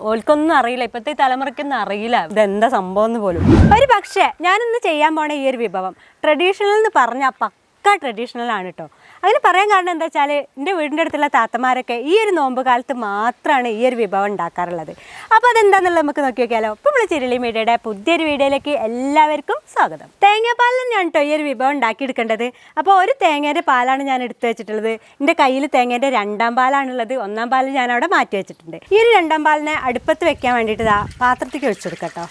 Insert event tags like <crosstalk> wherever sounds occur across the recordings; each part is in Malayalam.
ഓൽക്കൊന്നും അറിയില്ല ഇപ്പോഴത്തെ തലമുറയ്ക്കൊന്നും അറിയില്ല ഇതെന്താ സംഭവം എന്ന് പോലും. ഒരു പക്ഷേ ഞാനിന്ന് ചെയ്യാൻ പോണ ഈ ഒരു വിഭവം ട്രഡീഷണൽ എന്ന് പറഞ്ഞാൽ പക്ക ട്രഡീഷണൽ ആണ് കേട്ടോ അതിന് പറയാൻ കാരണം എന്താ വെച്ചാൽ എന്റെ വീടിന്റെ അടുത്തുള്ള താത്തമാരൊക്കെ ഈ ഒരു നോമ്പ് കാലത്ത് മാത്രമാണ് ഈ ഒരു വിഭവം ഉണ്ടാക്കാറുള്ളത്. അപ്പോൾ അതെന്താണെന്നുള്ളത് നമുക്ക് നോക്കി നോക്കിയാലോ. അപ്പോൾ നമ്മൾ ചിരളി മീഡിയയുടെ പുതിയൊരു വീഡിയോയിലേക്ക് എല്ലാവർക്കും സ്വാഗതം. തേങ്ങാപ്പാലിൽ തന്നെയാണ് കേട്ടോ ഈ ഒരു വിഭവം ഉണ്ടാക്കിയെടുക്കേണ്ടത്. അപ്പോൾ ഒരു തേങ്ങേന്റെ പാലാണ് ഞാൻ എടുത്തു വെച്ചിട്ടുള്ളത്. എന്റെ കയ്യിൽ തേങ്ങേന്റെ രണ്ടാം പാലാണുള്ളത്. ഒന്നാം പാൽ ഞാൻ അവിടെ മാറ്റി വെച്ചിട്ടുണ്ട്. ഈ ഒരു രണ്ടാം പാലിനെ അടുപ്പത്ത് വെക്കാൻ വേണ്ടിയിട്ട് പാത്രത്തേക്ക് ഒഴിച്ചു കൊടുക്കട്ടോ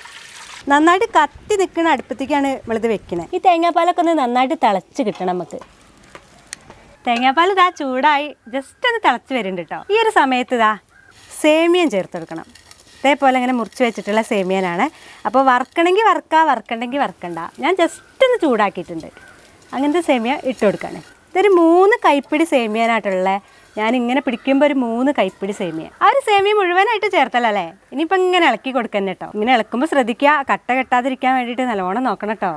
നന്നായിട്ട് കത്തി നിൽക്കുന്ന അടുപ്പത്തേക്കാണ് നമ്മളിത് വെക്കുന്നത് ഈ തേങ്ങാപ്പാലൊക്കെ ഒന്ന് നന്നായിട്ട് തിളച്ച് കിട്ടണം നമുക്ക്. തേങ്ങാപ്പാൽ ഇതാ ചൂടായി ജസ്റ്റ് ഒന്ന് തിളച്ച് വരുന്നുണ്ട് കേട്ടോ ഈ ഒരു സമയത്ത് ഇതാ സേമിയം ചേർത്തെടുക്കണം ഇതേപോലെ ഇങ്ങനെ മുറിച്ച് വെച്ചിട്ടുള്ള സേമിയനാണ്. അപ്പോൾ വറുക്കണമെങ്കിൽ വറുക്കുക വറുക്കണ്ടെങ്കിൽ വറുക്കണ്ട. ഞാൻ ജസ്റ്റ് ഒന്ന് ചൂടാക്കിയിട്ടുണ്ട്. അങ്ങനത്തെ സേമിയ ഇട്ട് കൊടുക്കുകയാണ് ഇതൊരു മൂന്ന് കൈപ്പിടി സേമിയനായിട്ടുള്ള ഞാൻ ഇങ്ങനെ പിടിക്കുമ്പോൾ ഒരു മൂന്ന് കൈപ്പിടി സേമിയ. ആ ഒരു സേമിയ മുഴുവനായിട്ട് ചേർത്തല്ലോ ഇനിയിപ്പോൾ ഇങ്ങനെ ഇളക്കി കൊടുക്കാൻ കേട്ടോ ഇങ്ങനെ ഇളക്കുമ്പോൾ ശ്രദ്ധിക്കുക കട്ട കെട്ടാതിരിക്കാൻ വേണ്ടിയിട്ട് നല്ലോണം നോക്കണം കേട്ടോ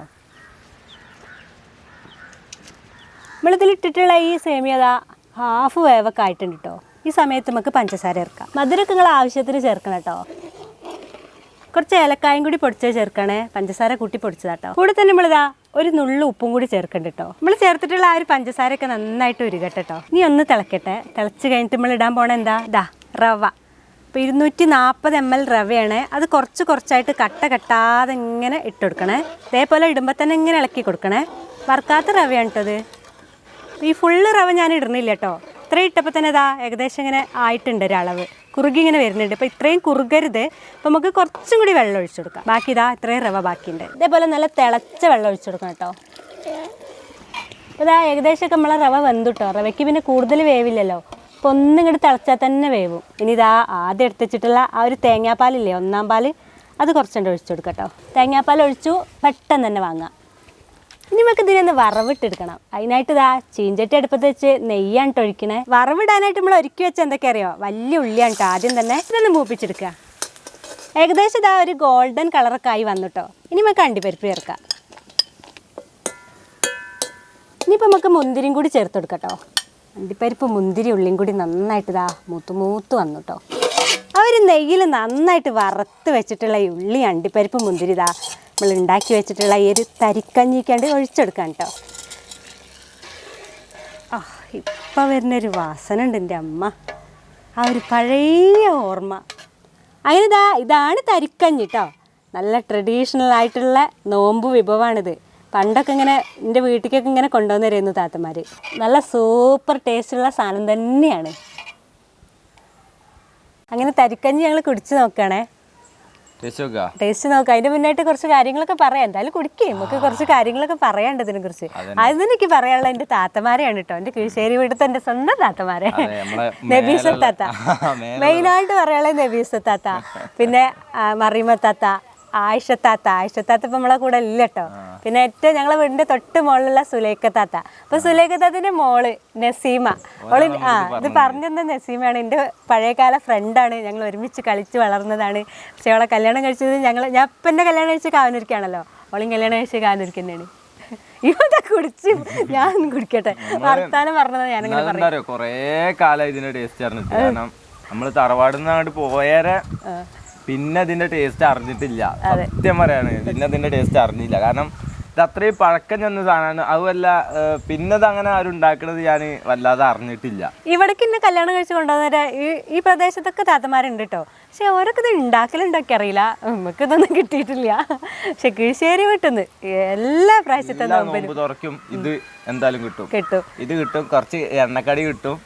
നമ്മളിതിലിട്ടിട്ടുള്ള ഈ സേമിയ ഹാഫ് വേവൊക്കെ ആയിട്ടുണ്ട് കേട്ടോ ഈ സമയത്ത് നമുക്ക് പഞ്ചസാര ചേർക്കാം. മധുരമൊക്കെ നിങ്ങൾ ആവശ്യത്തിന് ചേർക്കണം കേട്ടോ കുറച്ച് ഏലക്കായും കൂടി പൊടിച്ചത് ചേർക്കണേ. പഞ്ചസാര കൂട്ടി പൊടിച്ചതാട്ടോ കൂടെ തന്നെ നമ്മളിതാ ഒരു നുള്ളു ഉപ്പും കൂടി ചേർക്കണ്ട കേട്ടോ നമ്മൾ ചേർത്തിട്ടുള്ള ആ ഒരു പഞ്ചസാരയൊക്കെ നന്നായിട്ട് ഉരുകട്ടെ കേട്ടോ ഇനി ഒന്ന് തിളക്കട്ടെ. തിളച്ച് കഴിഞ്ഞിട്ട് നമ്മൾ ഇടാൻ പോണ എന്താ? ദാ റവ. അപ്പോൾ ഇരുന്നൂറ്റി നാൽപ്പത് എം എൽ റവയാണ്. അത് കുറച്ച് കുറച്ചായിട്ട് കട്ട കെട്ടാതെ ഇങ്ങനെ ഇട്ട് കൊടുക്കണേ. ഇതേപോലെ ഇടുമ്പോൾ തന്നെ ഇങ്ങനെ ഇളക്കി കൊടുക്കണേ. വറുക്കാത്ത റവയാണ് കേട്ടത് ഈ ഫുള്ള് റവ ഞാൻ ഇടുന്നില്ല കേട്ടോ ഇത്ര ഇട്ടപ്പോൾ തന്നെ ഇതാ ഏകദേശം ഇങ്ങനെ ആയിട്ടുണ്ട് ഒരളവ് കുറുകി ഇങ്ങനെ വരുന്നുണ്ട്. അപ്പോൾ ഇത്രയും കുറുകരുത്. അപ്പോൾ നമുക്ക് കുറച്ചും കൂടി വെള്ളം ഒഴിച്ചു കൊടുക്കാം. ബാക്കി ഇതാ ഇത്രയും റവ ബാക്കിയുണ്ട്. ഇതേപോലെ നല്ല തിളച്ച വെള്ളം ഒഴിച്ചു കൊടുക്കണം കേട്ടോ അപ്പോൾ ഇതാ ഏകദേശമൊക്കെ നമ്മളെ റവ വെന്തുട്ടോ റവയ്ക്ക് പിന്നെ കൂടുതൽ വേവില്ലല്ലോ. അപ്പോൾ ഒന്നും ഇങ്ങോട്ട് തിളച്ചാൽ തന്നെ വേവും. ഇനി ഇതാ ആദ്യം എടുത്തുവെച്ചിട്ടുള്ള ആ ഒരു തേങ്ങാപ്പാലില്ലേ ഒന്നാം പാൽ അത് കുറച്ചുണ്ട് ഒഴിച്ചു കൊടുക്കാം കേട്ടോ തേങ്ങാപ്പാൽ ഒഴിച്ചു പെട്ടെന്ന് തന്നെ വാങ്ങാം. ഇനി നമുക്ക് ഇതിനൊന്ന് വറവിട്ടെടുക്കണം. അതിനായിട്ട് ഇതാ ചീഞ്ചട്ടി അടുപ്പത്ത് വെച്ച് നെയ്യാണ് ഒഴിക്കണേ. വറവിടാനായിട്ട് നമ്മൾ ഒരുക്കി വെച്ച എന്തൊക്കെ അറിയോ വലിയ ഉള്ളിയാണ് കേട്ടോ ആദ്യം തന്നെ. ഇതൊന്ന് മൂപ്പിച്ചെടുക്കുക. ഏകദേശം ഇതാ ഒരു ഗോൾഡൻ കളറൊക്കെ ആയി വന്നു കേട്ടോ ഇനി നമുക്ക് അണ്ടിപ്പരിപ്പ് ചേർക്കാം. ഇനിയിപ്പോൾ നമുക്ക് മുന്തിരിയും കൂടി ചേർത്ത് കൊടുക്കാം കേട്ടോ അണ്ടിപ്പരിപ്പ് മുന്തിരി ഉള്ളിയും കൂടി നന്നായിട്ട് ഇതാ മൂത്ത് മൂത്ത് വന്നു കേട്ടോ ആ ഒരു നെയ്യിൽ നന്നായിട്ട് വറുത്ത് വെച്ചിട്ടുള്ള ഈ ഉള്ളി അണ്ടിപ്പരിപ്പ് മുന്തിരി ഇതാ നമ്മൾ ഉണ്ടാക്കി വെച്ചിട്ടുള്ള ഈ ഒരു തരിക്കഞ്ഞിക്കാണ്ട് ഒഴിച്ചെടുക്കാം കേട്ടോ. ആ ഇപ്പം വരുന്നൊരു വാസന ഉണ്ട് എന്റെ അമ്മ. ആ ഒരു പഴയ ഓർമ്മ. അങ്ങനെ ഇതാ ഇതാണ് തരിക്കഞ്ഞി കേട്ടോ. നല്ല ട്രഡീഷണൽ ആയിട്ടുള്ള നോമ്പ് വിഭവമാണിത് പണ്ടൊക്കെ ഇങ്ങനെ എന്റെ വീട്ടിലേക്കൊക്കെ ഇങ്ങനെ കൊണ്ടുവന്ന് തരുന്നു താത്തമാർ നല്ല സൂപ്പർ ടേസ്റ്റുള്ള സാധനം തന്നെയാണ്. അങ്ങനെ തരിക്കഞ്ഞി ഞങ്ങൾ കുടിച്ച് നോക്കുകയാണേ. ടേസ്റ്റ് നോക്കാം. അതിന്റെ മുന്നായിട്ട് കുറച്ച് കാര്യങ്ങളൊക്കെ പറയാം. എന്തായാലും കുടിക്കേ. നമുക്ക് കുറച്ച് കാര്യങ്ങളൊക്കെ പറയാണ്ട് ഇതിനെ കുറിച്ച് അതിന് എനിക്ക് പറയാനുള്ള എന്റെ താത്തമാരെയാണ് കേട്ടോ. എന്റെ കീഴ്ശേരി വീട്ടിലത്തെ എന്റെ സ്വന്തം താത്തമാരെ. <laughs> നബീസ താത്ത. <laughs> മെയിനായിട്ട് പറയാനുള്ളത് നബീസ താത്ത. പിന്നെ മറീമ താത്ത. ആയിഷ താത്ത ആയിഷ താത്ത ഇപ്പൊ നമ്മളെ കൂടെ ഇല്ല കേട്ടോ പിന്നെ ഏറ്റവും ഞങ്ങളെ വീടിന്റെ തൊട്ട് മുകളിലുള്ള സുലൈക്കത്താത്ത താത്ത അപ്പൊ സുലൈക്കത്താത്തിന്റെ താത്തിന്റെ മോൾ നസീമ. അവൾ ആ ഇത് പറഞ്ഞെന്ന നസീമയാണ്. എന്റെ പഴയകാല ഫ്രണ്ടാണ്. ഞങ്ങൾ ഒരുമിച്ച് കളിച്ച് വളർന്നതാണ്. പക്ഷെ അവളെ കല്യാണം കഴിച്ചത് ഞങ്ങൾ ഞാൻ ഇപ്പം എന്റെ കല്യാണം കഴിച്ച് കാവനൊരുക്കാണല്ലോ അവളും കല്യാണം കഴിച്ച് കാവനൊരുക്കുന്നതാണ് <laughs> കുടിച്ച് ഞാൻ കുടിക്കട്ടെ. വർത്താനം പറഞ്ഞത് ഞാനിങ്ങനെ പറയും. കൊറേ കാലം ഇതിന്റെ ടേസ്റ്റ് കാരണം നമ്മൾ തറവാട് നിന്ന് അങ്ങോട്ട് പോയേരെ പിന്നെ അതിന്റെ ടേസ്റ്റ് അറിഞ്ഞിട്ടില്ല. സത്യം പറയാണ്. പിന്നെ അതിന്റെ ടേസ്റ്റ് അറിഞ്ഞില്ല. കാരണം ഇത് അത്രയും പഴക്കം ചെന്ന സാധനമാണ്. അതുമല്ല പിന്നെ അങ്ങനെ ആരും ഉണ്ടാക്കണത് ഞാൻ വല്ലാതെ അറിഞ്ഞിട്ടില്ല. ഇവിടേക്ക് ഇന്ന് കല്യാണം കഴിച്ച് കൊണ്ടുവന്നവരെ ഈ ഈ പ്രദേശത്തൊക്കെ താത്തമാരുണ്ട് കേട്ടോ പക്ഷെ അവരൊക്കെ ഇത് ഉണ്ടാക്കലുണ്ടാക്കി അറിയില്ല. നമുക്ക് ഇതൊന്നും കിട്ടിയിട്ടില്ല. പക്ഷെ കീഴ്ശ്ശേരി വിട്ടുന്നു എല്ലാ പ്രാവശ്യത്തെ തുറക്കും. ഇത് എന്തായാലും കിട്ടും. കിട്ടും. ഇത് കിട്ടും. കുറച്ച് എണ്ണക്കടി കിട്ടും.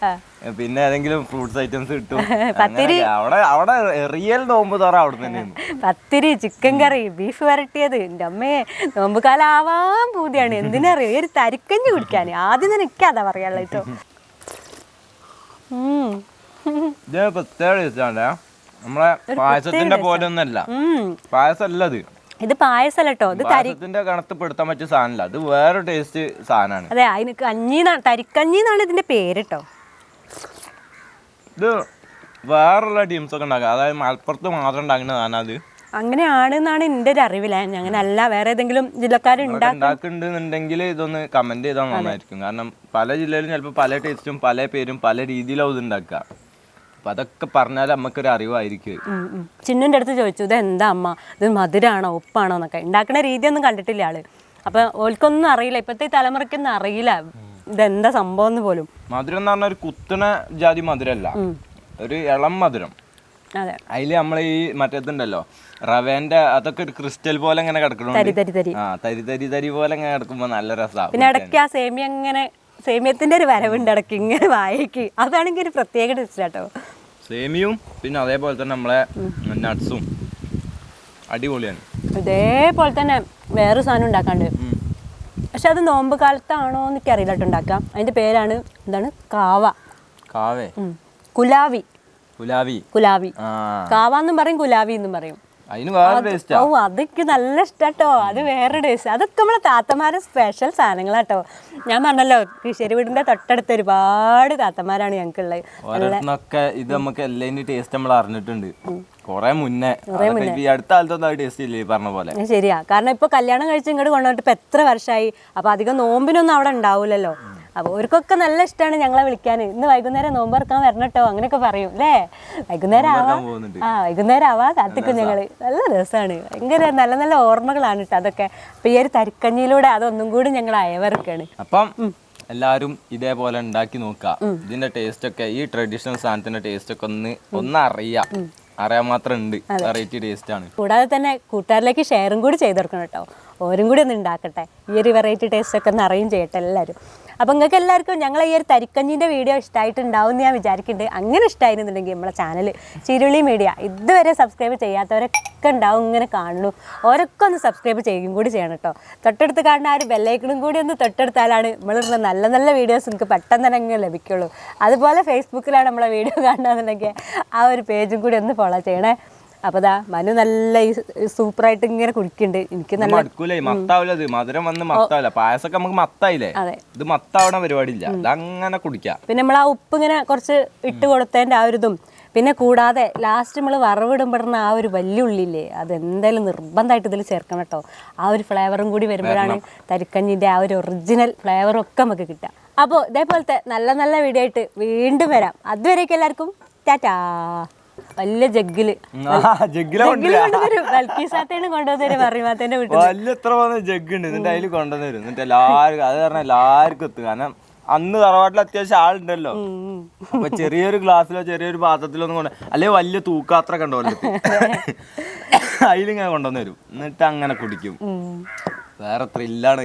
പിന്നെ ഏതെങ്കിലും ഫ്രൂട്ട്സ് ഐറ്റംസ് കിട്ടും. <laughs> പത്തിരി. അവിടെ അവിടെ റിയൽ നോമ്പ് തുറ അവിടെ തന്നെയാണ് പത്തിരി ചിക്കൻ കറി ബീഫ് വരട്ടിയത്. എന്റെ അമ്മയെ നോമ്പുകാലം ആവാൻ പൂതിയാണ്. എന്തിനറിയോ? ഒരു തരിക്കഞ്ഞ് കുടിക്കാൻ. ആദ്യം തന്നെ എനിക്ക് അതാ പറയാനുള്ള കേട്ടോ. പ്രത്യേക ടേസ്റ്റ് നമ്മളെ പായസത്തിന്റെ പോലെ ഒന്നല്ല. പായസം അല്ല ഇത് ഇത് പായസല്ല കേട്ടോ. ഇത് പായസത്തിന്റെ കണത്ത് പെടുത്താൻ പറ്റിയ സാധനമല്ല അത് വേറെ ടേസ്റ്റ് സാധനമാണ്. അതെ അതിന് കഞ്ഞി തരിക്കഞ്ഞി എന്നാണ് ഇതിന്റെ പേര് കേട്ടോ. ഇത് വേറെയുള്ള ടീംസ് ഒക്കെ ഉണ്ടാക്കുക. അതായത് മലപ്പുറത്ത് മാത്രം ഉണ്ടാക്കുന്ന സാധനം അത്. അങ്ങനെയാണെന്നാണ് എന്റെ ഒരു അറിവില്ല അങ്ങനെ അല്ല വേറെ ഏതെങ്കിലും ജില്ലക്കാരുണ്ടാക്കുന്നുണ്ടെങ്കിൽ ഇതൊന്ന് കമന്റ് ചെയ്താൽ നന്നായിരിക്കും. കാരണം പല ജില്ലയിലും ചിലപ്പോൾ പല ടേസ്റ്റും പല പേരും പല രീതിയിലും ഇത് ഉണ്ടാക്കുക. അപ്പൊ അതൊക്കെ പറഞ്ഞാൽ നമുക്കൊരു അറിവായിരിക്കും. ചിന്നുന്റെ അടുത്ത് ചോദിച്ചു ഇത് എന്താ അമ്മ? ഇത് മധുരാണോ ഉപ്പാണോ? എന്നൊക്കെ. ഉണ്ടാക്കുന്ന രീതിയൊന്നും കണ്ടിട്ടില്ല ആൾ. അപ്പൊ ഓൽക്കൊന്നും അറിയില്ല. ഇപ്പോഴത്തെ ഈ തലമുറയ്ക്കൊന്നും അറിയില്ല. ഇതെന്താ സംഭവം എന്ന് പോലും. മധുരം എന്ന് പറഞ്ഞ ഒരു കുത്തണ ജാതി മധുരമല്ല ഒരു ഇളം മധുരം. അതിൽ അതിൽ നമ്മൾ ഈ മറ്റേതുണ്ടല്ലോ റവേന്റെ അതൊക്കെ ഒരു ക്രിസ്റ്റൽ പോലെ ഇങ്ങനെ കിടക്കണം കിടക്കണുണ്ട്. തരി തരി ആ തരി തരി തരി പോലെ ഇങ്ങനെ കിടക്കുമ്പോ നല്ല രസമാണ് പിന്നെ ഇടയ്ക്ക് ആ സേമിയ അങ്ങനെ സേമിയത്തിന്റെ ഒരു വരവുണ്ട് ഇടയ്ക്ക് ഇങ്ങനെ വായക്ക്. അതാണെങ്കിൽ ഒരു പ്രത്യേക ടേസ്റ്റ് കേട്ടോ സേമിയും പിന്നെ അതേപോലെ തന്നെ നമ്മളെ നട്ട്സും അടിപൊളിയാണ്. ഇതേപോലെ തന്നെ വേറൊരു സാധനം ഉണ്ടാക്കാണ്ട്. പക്ഷെ അത് നോമ്പ് കാലത്താണോ എന്നൊക്കെ അറിയില്ല ഉണ്ടാക്കാം അതിന്റെ പേരാണ് എന്താണ്? കാവ. കാവേ. കുലാവി. കുലാവി. കുലാവി. കാവ എന്നും പറയും കുലാവി എന്നും പറയും. അതിന് വേറെ ടേസ്റ്റാ ഓ അതൊക്കെ നല്ല ഇഷ്ടാട്ടോ. അത് വേറെ ടേസ്റ്റ് അതൊക്കെ നമ്മളെ താത്തമാരെ സ്പെഷ്യൽ സാധനങ്ങളാട്ടോ. ഞാൻ പറഞ്ഞല്ലോ കിശേരി വീടിന്റെ തൊട്ടടുത്ത് ഒരുപാട് താത്തമാരാണ് ഞങ്ങൾക്കുള്ളത്. ഓരോരുത്തർന്നൊക്കെ ഇത് നമുക്ക് ടേസ്റ്റ് നമ്മൾ അറിഞ്ഞിട്ടുണ്ട്. കൊറേ മുന്നേ. ഈ അടുത്ത കാലത്തൊന്നും ടേസ്റ്റ് ഇല്ലേ പറഞ്ഞ പോലെ? ശരിയാ. കാരണം ഇപ്പൊ കല്യാണം കഴിച്ച് ഇങ്ങോട്ട് കൊണ്ടുവന്നിട്ട് ഇപ്പൊ എത്ര വർഷമായി അപ്പൊ അധികം നോമ്പിനൊന്നും അവിടെ ഉണ്ടാവൂലല്ലോ. അപ്പൊ അവർക്കൊക്കെ നല്ല ഇഷ്ടമാണ് ഞങ്ങളെ വിളിക്കാൻ ഇന്ന് വൈകുന്നേരം നോമ്പ് ഇറക്കാൻ കേട്ടോ അങ്ങനെയൊക്കെ പറയും അല്ലേ വൈകുന്നേരം ആവാ ആ വൈകുന്നേരം ആവാ കാത്തിക്കും ഞങ്ങൾ നല്ല രസമാണ് ഭയങ്കര നല്ല നല്ല ഓർമ്മകളാണ് കേട്ടോ അതൊക്കെ. അപ്പോൾ ഈ ഒരു തരിക്കഞ്ഞിയിലൂടെ അതൊന്നും കൂടി ഞങ്ങൾ അയവർക്കാണ് അപ്പം എല്ലാവരും ഇതേപോലെ ഉണ്ടാക്കി നോക്കുക ഇതിന്റെ ടേസ്റ്റ് ഒക്കെ ഈ ട്രഡീഷണൽ സാധനത്തിന്റെ ടേസ്റ്റ് ഒക്കെ ഒന്ന് ഒന്ന് അറിയാം. അറിയാൻ മാത്രം ഉണ്ട്. വെറൈറ്റി ടേസ്റ്റ് ആണ്. കൂടാതെ തന്നെ കൂട്ടുകാരിലേക്ക് ഷെയറും കൂടി ചെയ്തു കൊടുക്കണം കേട്ടോ ഓരും കൂടി ഒന്ന് ഉണ്ടാക്കട്ടെ. ഈ ഒരു വെറൈറ്റി ടേസ്റ്റ് ഒക്കെ ഒന്ന് അറിയും ചെയ്യട്ടെ എല്ലാവരും അപ്പം നിങ്ങൾക്ക് എല്ലാവർക്കും ഞങ്ങളെ ഈ ഒരു തരിക്കഞ്ഞിന്റെ വീഡിയോ ഇഷ്ടമായിട്ടുണ്ടാവും എന്ന് ഞാൻ വിചാരിക്കുന്നുണ്ട് അങ്ങനെ ഇഷ്ടമായിരുന്നുണ്ടെങ്കിൽ നമ്മളെ ചാനൽ ചിരുളി മീഡിയ ഇതുവരെ സബ്സ്ക്രൈബ് ചെയ്യാത്തവരൊക്കെ ഉണ്ടാവും ഇങ്ങനെ കാണുന്നു. ഓരൊക്കെ ഒന്ന് സബ്സ്ക്രൈബ് ചെയ്യുകയും കൂടി ചെയ്യണം കേട്ടോ. തൊട്ടടുത്ത് കാണുന്ന ആ ഒരു ബെല്ലൈക്കണും കൂടി ഒന്ന് തൊട്ടടുത്താലാണ് നമ്മളിരുന്ന നല്ല നല്ല വീഡിയോസ് നിങ്ങൾക്ക് പെട്ടെന്ന് തന്നെ അങ്ങ് ലഭിക്കുള്ളൂ. അതുപോലെ ഫേസ്ബുക്കിലാണ് നമ്മളെ വീഡിയോ കാണുന്നതെന്നുണ്ടെങ്കിൽ ആ ഒരു പേജും കൂടി ഒന്ന് ഫോളോ ചെയ്യണേ. അപ്പോൾ ദാ മനു നല്ല ഈ സൂപ്പറായിട്ട് ഇങ്ങനെ കുടിക്കുന്നുണ്ട് എനിക്ക് നല്ല മടുക്കൂലേ മത്താവില്ല ഇത്. മധുരം വന്ന് മത്താവില്ല പായസമൊക്കെ നമുക്ക് മത്തായില്ലേ? അതെ. ഇത് മത്താവണ പരിപാടിയില്ല. അങ്ങനെ കുടിക്കാം പിന്നെ നമ്മൾ ആ ഉപ്പ് ഇങ്ങനെ കുറച്ച് ഇട്ട് കൊടുത്തതിന്റെ ആ ഒരു ഇതും പിന്നെ കൂടാതെ ലാസ്റ്റ് നമ്മൾ വറവിടുമ്പോഴുന്ന ആ ഒരു വലിയ ഉള്ളില്ലേ അത് എന്തായാലും നിർബന്ധമായിട്ട് ഇതിൽ ചേർക്കണം കേട്ടോ ആ ഒരു ഫ്ലേവറും കൂടി വരുമ്പോഴാണ് തരിക്കഞ്ഞിന്റെ ആ ഒരു ഒറിജിനൽ ഫ്ലേവറും ഒക്കെ നമുക്ക് കിട്ടുക അപ്പോൾ ഇതേപോലത്തെ നല്ല നല്ല വീഡിയോ ആയിട്ട് വീണ്ടും വരാം. അതുവരേക്കും എല്ലാവർക്കും. ടാറ്റാ. വലിയ ജഗ്ഗിൽ. ജഗ്ഗിലെ കൊണ്ടുവരും. കൊണ്ടുവന്നരും വീട്ടിൽ വലിയ എത്ര പോകുന്ന ജഗ് ഉണ്ട് എന്നിട്ട് അതിൽ കൊണ്ടുവന്ന് വരും എന്നിട്ട് എല്ലാവർക്കും അത് പറഞ്ഞ എല്ലാവർക്കും എത്തും. കാരണം അന്ന് തറവാട്ടിൽ അത്യാവശ്യം ആളുണ്ടല്ലോ. അപ്പൊ ചെറിയൊരു ഗ്ലാസ്സിലോ ചെറിയൊരു പാത്രത്തിലോ ഒന്നും കൊണ്ട് അല്ലെങ്കിൽ വലിയ തൂക്കാത്ര കണ്ടോല്ലോ അതിലിങ്ങനെ കൊണ്ടുവന്നു വരും എന്നിട്ട് അങ്ങനെ കുടിക്കും. വേറെ ത്രില്ലാണ്.